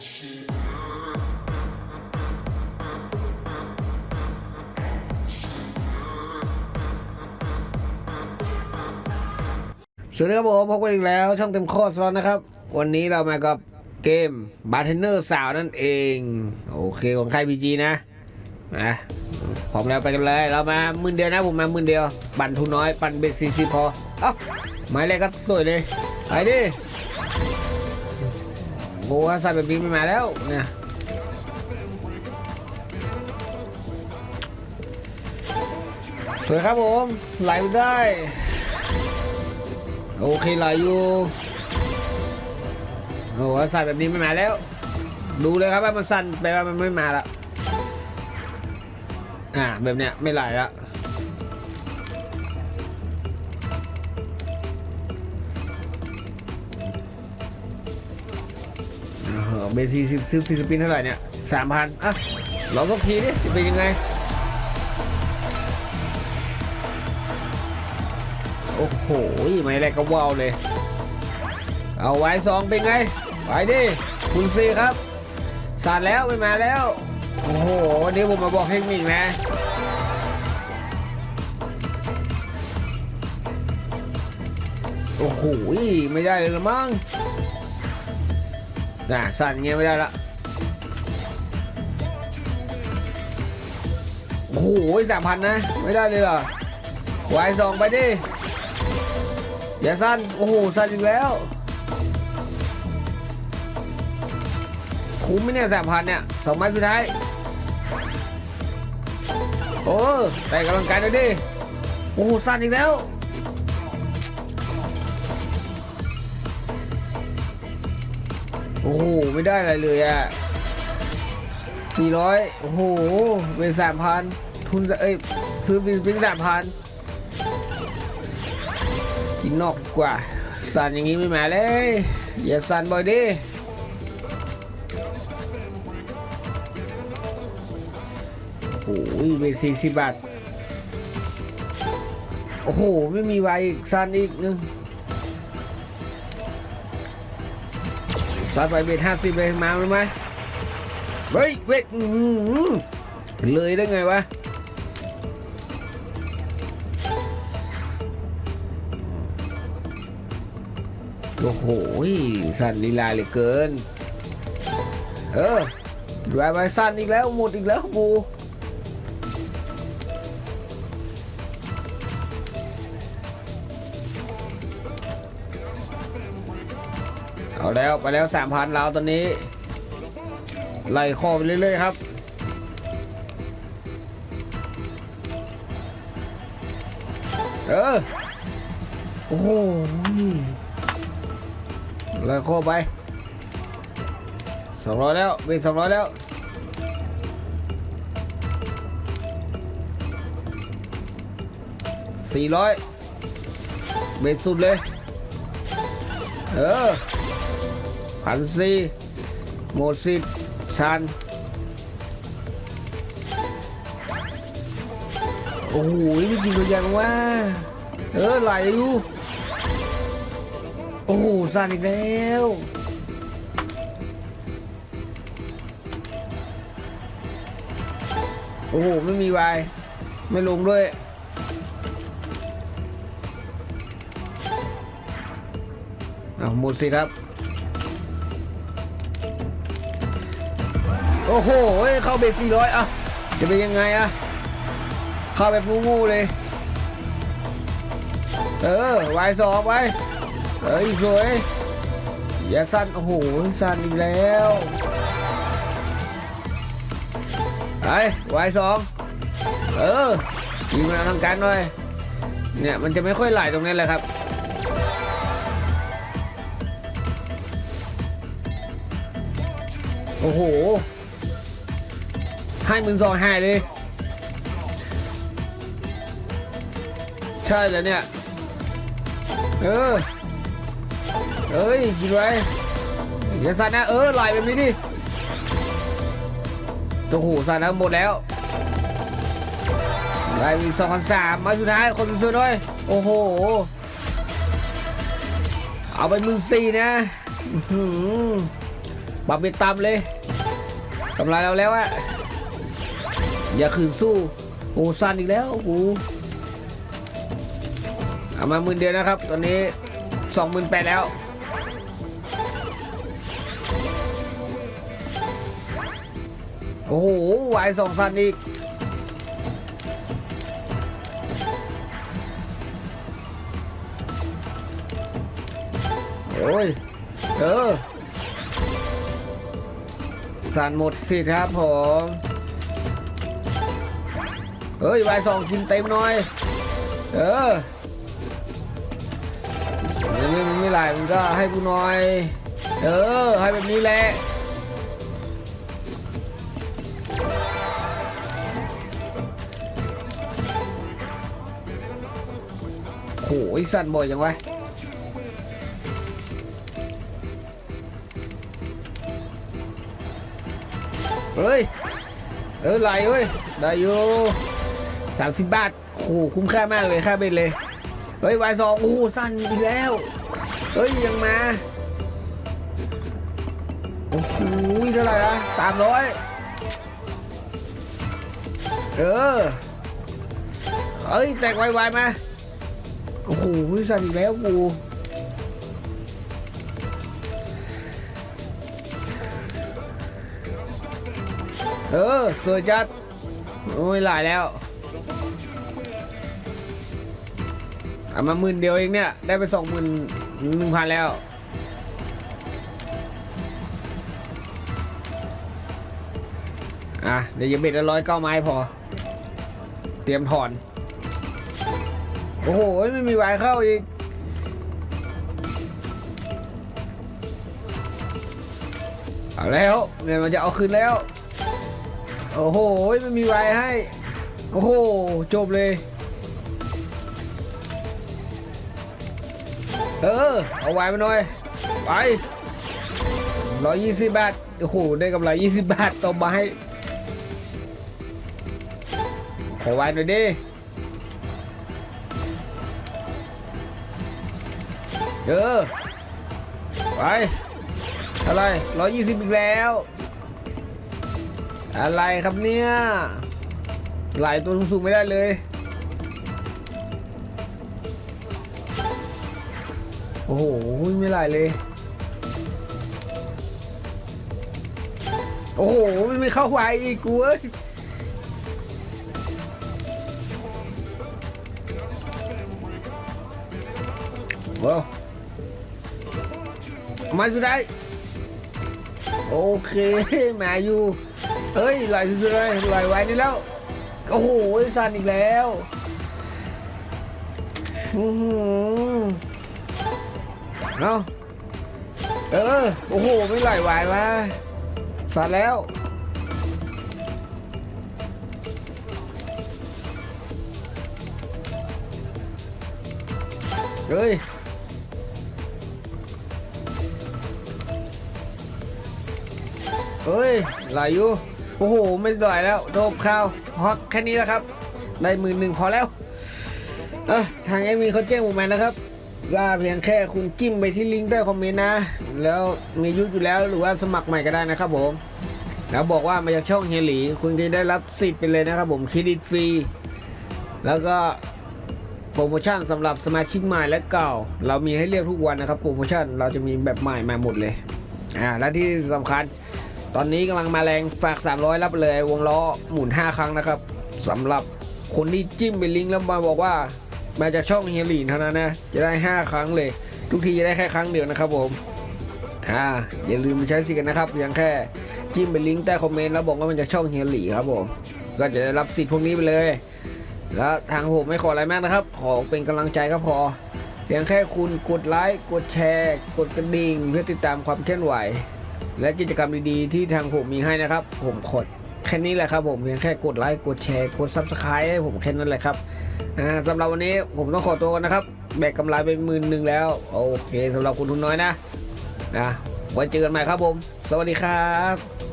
สวัสดีครับผมพบกันอีกแล้ว ช่องเต็มโคตรสล็อตนะครับ วันนี้เรามากับเกมบาร์เทนเนอร์สาวนั่นเอง โอเคของใครพีจีนะมาพร้อมแล้วไปกันเลย เรามาหมื่นเดียวนะผมมาหมื่นเดียว บันทุนน้อย ปันเบ็ดซีซีพอ เอ้าไม้แรกก็สวยเลย ไปดิ โบว่าใส่แบบนี้ไม่มาแล้วเนี่ยสวยครับผมไหลได้ โอเคไหลอยู่โอ้โหสั่แบบนี้ไม่มาแล้ว ดูเลยครับว่ามันสั่นแปลว่ามันไม่มาละอ่าแบบเนี้ยไม่ไหลละ เบสีสิบซื้อฟิสปินเท่าไหร่เนี่ยสามพันอะลองสักทีดิจะเป็นยังไง โอ้โหไม่อะไรก็ว้าวเลย เอาไว้สองเป็นไง ไปดิคุณซีครับสาดแล้วไม่มาแล้ว โอ้โห วันนี้ผมมาบอกเทคนิคนะโอ้โหไม่ได้เลยละมั้ง น่ะสั่นเงี้ยไม่ได้ละโอ้โหสามพันนะ ไม่ได้เลยเหรอไว้สองไปดิ อย่าสั้น โอ้โห สั้นอีกแล้ว คุ้มไหมเนี่ยสามพันเนี่ยสองไม้สุดท้าย โอ้แต่กำลังกายหน่อยดิ โอ้โห สั้นอีกแล้ว โอ้โห ไม่ได้อะไรเลยอะสี่ร้อยโอ้โห เป็นสามพันทุนเอ้ย ซื้อฟิลิปปินส์สามพันกินนอกดีกว่า สั่นอย่างนี้ไม่มาเลย อย่าสั่นบ่อยดิโอ้โหเป็นสี่สิบบาท โอ้โห ไม่มีไวอีก สั่นอีกนึง สั่นไปเบ็ดห้าสิบเลยมาไหมเฮ้ยเบ็ดเลยได้ไงวะโอ้โหสั้นลีลาเหลือเกิน เออไปไปสั้นอีกแล้วหมดอีกแล้วกู เอาแล้วไปแล้วสามพันแล้วตอนนี้ไล่ข้อไปเรื่อยๆครับเออโอ้โหแล้วข้อไปสองร้อยแล้วเป็นสองร้อยแล้วสี่ร้อยเบ็ดสุดเลย เออ พันสี่หมดสิบชัน โอ้โหไม่จริงตัวยังว่า เออไหลอยู่ โอ้โหสั่นอีกแล้วโอ้โห ไม่มีวาย ไม่ลงด้วย เอาหมดสิครับ โอ้โห เข้าเบสสี่ร้อยอะจะเป็นยังไงอะเข้าแบบงูๆเลย เออวายสองไปเฮ้ยสวยอย่าสั้นโอ้โหสั้นอีกแล้วไปวายสองเออยิงมาทางการหน่อยเนี่ยมันจะไม่ค่อยไหลตรงนี้แหละครับโอ้โห ให้มื่นสองหายเลย ใช่แล้วเนี่ย เออ เอ้ย กินไว้อย่าสั่นนะ เออไหลแบบนี้ดิโอ้โหสั่นนะหมดแล้วได้อีกสองพันสามมาสุดท้าย คนสวยๆด้วย โอ้โห เอาไปมื่นสี่นะอื้อหือผปรับเป็นต่ำเลยกำไรเราแล้วอะ อย่าคืนสู้โอ้ซันอีกแล้วกูเอามาหมื่นเดียวนะครับ ตอนนี้สองหมื่นแปดแล้วโอ้โหวายสองซันอีกโอ้ย เออสันหมดสิทธิ์ครับผม เฮ้ยวายสองกินเต็มหน่อย เออไม่ไม่ไม่ไหลมันก็ให้กูหน่อย เออ ให้แบบนี้แหละโหยสั่นบ่อยจังวะเฮ้ย เออไหลเฮ้ย ได้อยู่ สามสิบบาท โอ้โหคุ้มค่ามากเลยค่าเบ็ดเลย เฮ้ยวายสองโอ้โหสั้นอีกแล้ว เฮ้ย ยังมา โอ้โหเท่าไหร่ละสามร้อยเออ เอ้ย แตกไวๆมา โอ้โหสั่นอีกแล้วกูเออสวยจัด โอ้ยหลายแล้ว เอามาหมื่นเดียวเองเนี่ย ได้ไปสองหมื่นหนึ่งพันแล้ว อะ เดี๋ยวอย่าเบ็ดละร้อยเก้าไม้พอ เตรียมถอน โอ้โห ไม่มีวายเข้าอีกเอาแล้วเนี่ยมันจะเอาคืนแล้ว โอ้โห ไม่มีไวให้ โอ้โห จบเลย เออ เอาไว้มาหน่อย ไปร้อยยี่สิบบาท โอ้โห ได้กำไรยี่สิบบาทต่อไม้ขอไว้หน่อยดิ เออ ไป อะไรร้อยยี่สิบอีกแล้ว อะไรครับเนี่ย หลายตัวสูงๆไม่ได้เลย โอ้โห ไม่ไหลเลย โอ้โห ไม่เข้าไวอีกกูเอ้ยว้าวเอมาสุดท้โอเคมาอยู่ เฮ้ยไหลสุดๆเลยไหลไวนี่แล้ว โอ้โหสั่นอีกแล้ว อื้อหือ เอาเออ โอ้โห ไม่ไหลไหวมาสั่นแล้วเฮ้ยเฮ้ย ไหลอยู่ โอ้โห ไม่ไหลแล้ว โดบข้าวฮอกแค่นี้แล้วครับ ได้หมื่นหนึ่งพอแล้ว เออทางแอดมินเขาแจ้งผมมานะครับ ว่าเพียงแค่คุณจิ้มไปที่ลิงก์ใต้คอมเมนต์นะ แล้วมียุทธอยู่แล้วหรือว่าสมัครใหม่ก็ได้นะครับผม แล้วบอกว่ามาจากช่องเฮลีคุณจะได้รับสิทธิ์ไปเลยนะครับผมเครดิตฟรี แล้วก็โปรโมชั่นสำหรับสมาชิกใหม่และเก่า เรามีให้เลือกทุกวันนะครับโปรโมชั่นเราจะมีแบบใหม่มาหมดเลยอ่าและที่สำคัญตอนนี้กำลังมาแรงฝาก 300 รับเลยวงล้อหมุน 5 ครั้งนะครับสำหรับคนที่จิ้มไปลิงก์แล้วมาบอกว่า มาจากช่องเฮลีนเท่านั้นนะ จะได้ 5 ครั้งเลย ทุกทีจะได้แค่ครั้งเดียวนะครับผมอ่าอย่าลืมใช้สิทธิ์กันนะครับเพียงแค่จิ้มไปลิงก์ใต้คอมเมนต์แล้วบอกว่ามันจากช่องเฮลีครับผม ก็จะได้รับสิทธิ์พวกนี้ไปเลย แล้วทางผมไม่ขออะไรมากนะครับ ขอเป็นกำลังใจก็พอ เพียงแค่คุณกดไลค์กดแชร์ กดกระดิ่งเพื่อติดตามความเคลื่อนไหว และกิจกรรมดีๆ ที่ทางผมมีให้นะครับ ผมขดแค่นี้แหละครับผมเพียงแค่กดไลค์กดแชร์กดซับสไครต์ให้ผมแค่นั้นแหละครับ อ่าสำหรับวันนี้ผมต้องขอตัวกันนะครับ แบกกำไรไปหมื่นหนึ่งแล้ว โอเคสำหรับคุณทุนน้อยนะนะไว้เจอกันใหม่ครับผม สวัสดีครับ